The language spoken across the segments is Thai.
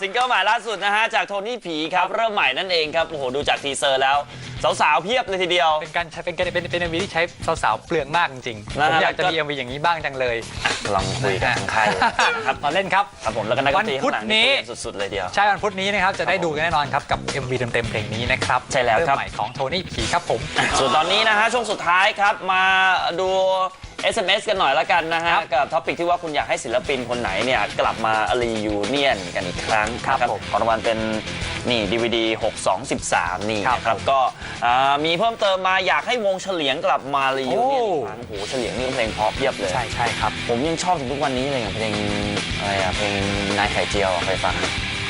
ซิงเกิลใหม่ล่าสุดนะฮะ จากโทนี่ผีครับเริ่มใหม่นั่นเองครับ โอ้โห ดูจากทีเซอร์แล้ว สาวๆ เพียบเลยทีเดียว เป็นการใช้เป็นการเป็นเป็นเอ็มวีที่ใช้สาวๆ เปลืองมากจริงๆ นะผมฮะอยากจะแล้วก็ มีเอ็มวีอย่างนี้บ้างจังเลยลองคุยกับทางค่ายนะครับมาเล่นครับ ครับผมแล้วก็นักดนตรีวันพุข้างหลังธนี้นี่เปลี่ยนสุดๆเลยเดียว ใช่วันพุธนี้นะครับ จะได้ดูกันแน่นอนครับ กับ MV เต็มๆเพลงนี้นะครับใช่แล้วครับเมใหม่ของโทนี่ผีครับผม ส่วนตอนนี้นะฮะช่วงสุดท้ายครับมาดู SMS กันหน่อยละกันนะฮะครับกับท็อปิกที่ว่าคุณอยากให้ศิลปินคนไหนเนี่ย กลับมารียูเนียนกันอีกครั้งครับนะผมของรางวัลเป็นนี่ DVD 6213 นี่ครับนะครับก็อ่ามีเพิ่มเติมมาอยากให้วงเฉลียงกลับมารียูเนียนโอ้อีกครั้งโอ้โหเฉลียงนี่ก็เพลงเพราะเพียบเลย ใช่ใช่ครับ ผมยังชอบถึงทุกวันนี้เลยอย่างเพลงอะไรอะเพลงนายไข่เจียวอะเคยฟัง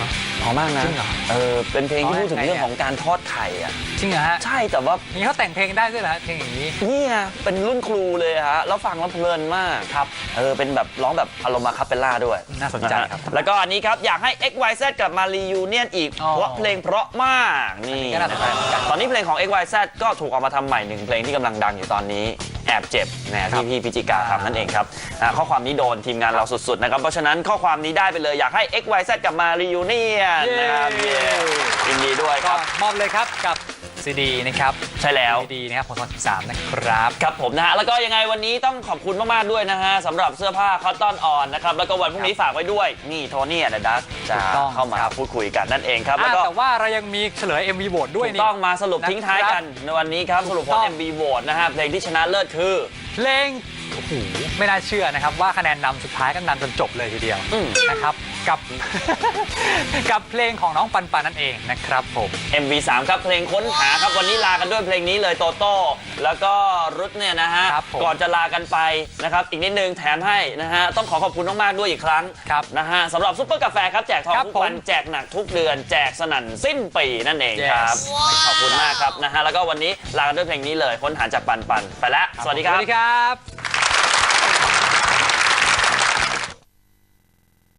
อะเพอมากนะจริงเหรอเออเป็นเพลงที่พูดถึงอ๋อยังไงเรื่องของการทอดไข่อะจริงเหรอฮะใช่แต่ว่านี่เขาแต่งเพลงได้ด้วยเหรอฮะเพลงอย่างนี้นี่ไงเป็นรุ่นครูเลยฮะแล้วฟังแล้วเพลินมากครับเออเป็นแบบร้องแบบอารมณ์มาคาเปลล่าด้วยน่าสนใจะฮะครับแล้วก็อันนี้ครับอยากให้ XYZ กลับมารียูเนียนอีกอ๋อเพราะเพลงเพราะมากนี่ก็น่าสนใจเหมือนกันตอนนี้เพลงของ XYZ ก็ถูกออกมาทำใหม่หนึ่งเพลงที่กำลังดังอยู่ตอนนี้ แอบเจ็บนะที่พี่พิจิกาทำนั่นเองครับอ่าข้อความนี้โดนทีมงานเราสุดๆนะครับเพราะฉะนั้นข้อความนี้ได้ไปเลยอยากให้ XYZ กลับมารียูเนียนนะครับเย้เย้ยินดีด้วยคก็รับมอบเลยครับกับ ซีดีนะครับใช่แล้วซีดีนะครับของ2013นะครับ ครับผมนะฮะแล้วก็ยังไงวันนี้ต้องขอบคุณมาก ๆ ด้วยนะฮะสำหรับเสื้อผ้าคอตตอนออนนะครับ แล้วก็วันพรุ่งนี้ฝากไว้ด้วย นี่โทนี่อ d ด d ดัสจะถูกต้อง เข้ามาครับพูดคุยกันนั่นเองครับ แล้วอ่าก็แต่ว่าเรายังมีเฉลย MV โหวตด้วยถูกนี่ ต้องมาสรุปนะครับทิ้งท้ายกัน ในวันนี้ครับสรุปผถูกล ต้อง MV โหวตนะฮะเพลงที่ชนะเลิศคือ เพลงโอ้โห ไม่น่าเชื่อนะครับว่าคะแนนนำสุดท้ายก็นำจนจบเลยทีเดียวอืมนะครับกับ กับเพลงของน้องปันปันนั่นเองนะครับผม MV 3 ครับเพลงค้นหาครับวันนี้ลากันด้วยเพลงนี้เลยโตโต้แล้วก็รุทเนี่ยนะฮะครับผมก่อนจะลากันไปนะครับอีกนิดนึงแถมให้นะฮะต้องขอขอบคุณมากๆด้วยอีกครั้งครับนะฮะสำหรับซุปเปอร์กาแฟครับแจกทองครับทุกวันผมแจกหนักทุกเดือนแจกสนั่นสิ้นปีนั่นเองครับ Yes ขอบคุณมากครับนะฮะแล้วก็วันนี้ลากันด้วยเพลงนี้เลยค้นหาจากปันปันไปแล้วสวัสดีคสรับวัสดีครับ